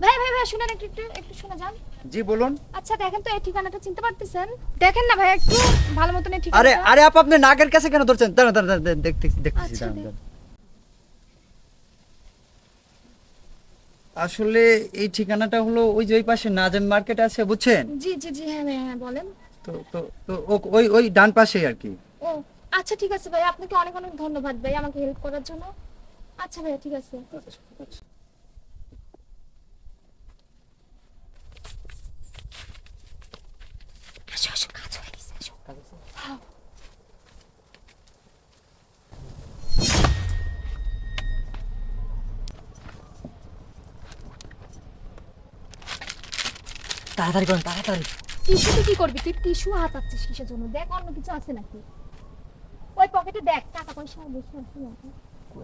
ভাই ভাই ভাই শুনেন একটু একটু একটু শুনে যান। জি বলুন। আচ্ছা দেখেন তো এই ঠিকানাটা চিনতে পারতেছেন? দেখেন না ভাই একটু ভালো মতন এই আরে আরে আপু আপনি নাকের কাছে কেন ধরছেন? দাঁড়ান দাঁড়ান দেখতেছি দেখতেছি আচ্ছা, দাঁড়ান, আসলে এই ঠিকানাটা হলো ওই যে ওই পাশে নাজাম মার্কেট আছে বুঝছেন? জি জি জি হ্যাঁ ভাই, হ্যাঁ বলেন। তো তো তো ও- ওই ওই ডান পাশেই আর কি। ও আচ্ছা ঠিক আছে ভাই আপনাকে অনেক অনেক ধন্যবাদ ভাই আমাকে হেল্প করার জন্য। আচ্ছা ভাই ঠিক আছে আসো, আসো, কাজ হয়ে গেছে, আসো। হ্যাঁ। তাড়াতাড়ি করুন তাড়াতাড়ি। টিস্যুতে কি করবি? তুই টিস্যু হাতাচ্ছিস কিসের জন্য? দেখ অন্য কিছু আছে নাকি? ওই পকেটে দেখ টাকা পয়সা বেশি আছে নাকি?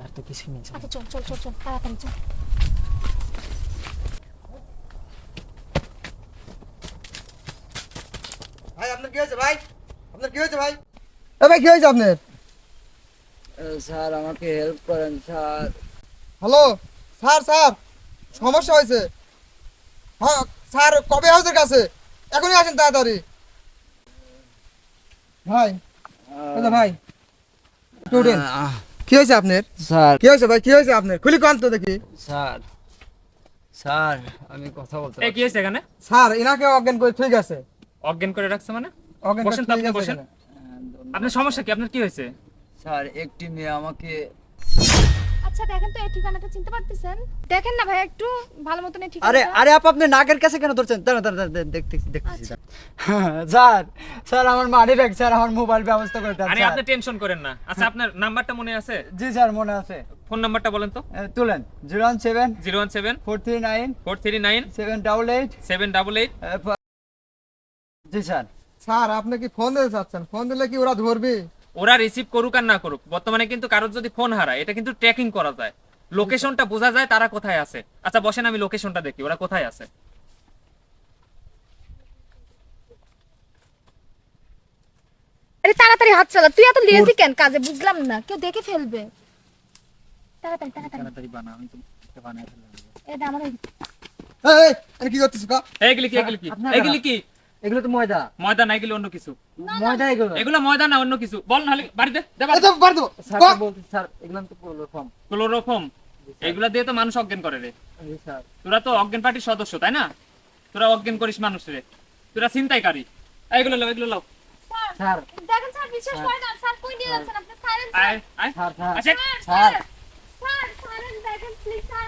আর তো কিছু নেই আচ্ছা চল চল চল চল তাড়াতাড়ি চল। ভাই আপনার কি হয়েছে ভাই? আপনার কি হয়েছে ভাই? এ ভাই কি হয়েছে আপনার? স্যার আমাকে হেল্প করেন স্যার। হ্যালো? স্যার স্যার সমস্যা হয়েছে। হ্যাঁ স্যার কবে হাউসের কাছে? এখনই আসেন তাড়াতাড়ি। ভাই ভাই একটু কি হয়েছে আপনার? স্যার। কি হয়েছে ভাই কি হয়েছে আপনার? খুলি কান্ত দেখি। স্যার স্যার আমি কথা বলতে কি হয়েছে এখানে? স্যার এনাকে অজ্ঞান করে ঠিক আছে। অজ্ঞান করে রাখছে মানে? বসেন তো আপনি বসেন। আপনার সমস্যা কি? আপনার কি হয়েছে? স্যার একটি মেয়ে আমাকে আচ্ছা দেখেন তো এই ঠিকানাটা চিনতে পারতেছেন? দেখেন না ভাই একটু ভালো মতন এই আরে আরে আপু আপনি নাকের কাছে কেন ধরছেন? দাঁড়ান দাঁড়ান, দেখতেছি দেখতেছি আচ্ছা। স্যার স্যার আমার মানি ব্যাগ স্যার আমার মোবাইল ব্যবস্থা করে দেন আরে আপনি টেনশন করেন না। আচ্ছা আপনার নাম্বারটা মনে আছে? জি স্যার মনে আছে। ফোন নাম্বারটা বলেন তো। তুলেন। Zero one seven zero one seven four three nine four three nine seven double eight seven double eight জি স্যার। স্যার আপনি কি ফোন দিতে চাচ্ছেন? ফোন দিলে কি ওরা ধরবে? ওরা রিসিভ করুক আর না করুক বর্তমানে কিন্তু কারোর যদি ফোন হারায় এটা কিন্তু ট্র্যাকিং করা যায়। লোকেশনটা বোঝা যায় তারা কোথায় আছে। আচ্ছা বসেন আমি লোকেশনটা দেখি ওরা কোথায় আছে। আরে তাড়াতাড়ি হাত চালা তুই এত লেজি কেন কাজে? বুঝলাম না কেউ দেখে ফেলবে। তাড়াতাড়ি তাড়াতাড়ি। তাড়াতাড়ি বানা আমি তো বানাই ফেললাম। এটা আমার এই- এই, এই কি করতেছি কা এইগুলি কি এগুলি কি? এগুলি কি? এগুলো তো ময়দা ময়দা না এগুলি অন্য কিছু ময়দা এগুলো এগুলো ময়দা না অন্য কিছু বল নাহলে বাড়িতে দে এই তো বার স্যার কা। তো বলছি স্যার এগুলো তো পুরো ফর্ম ক্লোরোফর্ম এগুলা দিয়ে তো মানুষ অজ্ঞান করে রে স্যার তোরা তো অজ্ঞান পার্টির সদস্য তাই না তোরা অজ্ঞান করিস মানুষরে তোরা চিন্তাইকারী এগুলো লাও এগুলো লাও স্যার দেখেন স্যার বিশ্বাস করেন না স্যার কই নিয়ে যাচ্ছেন আপনি স্যার স্যার আসে স্যার স্যার স্যার দেখেন প্লিজ স্যার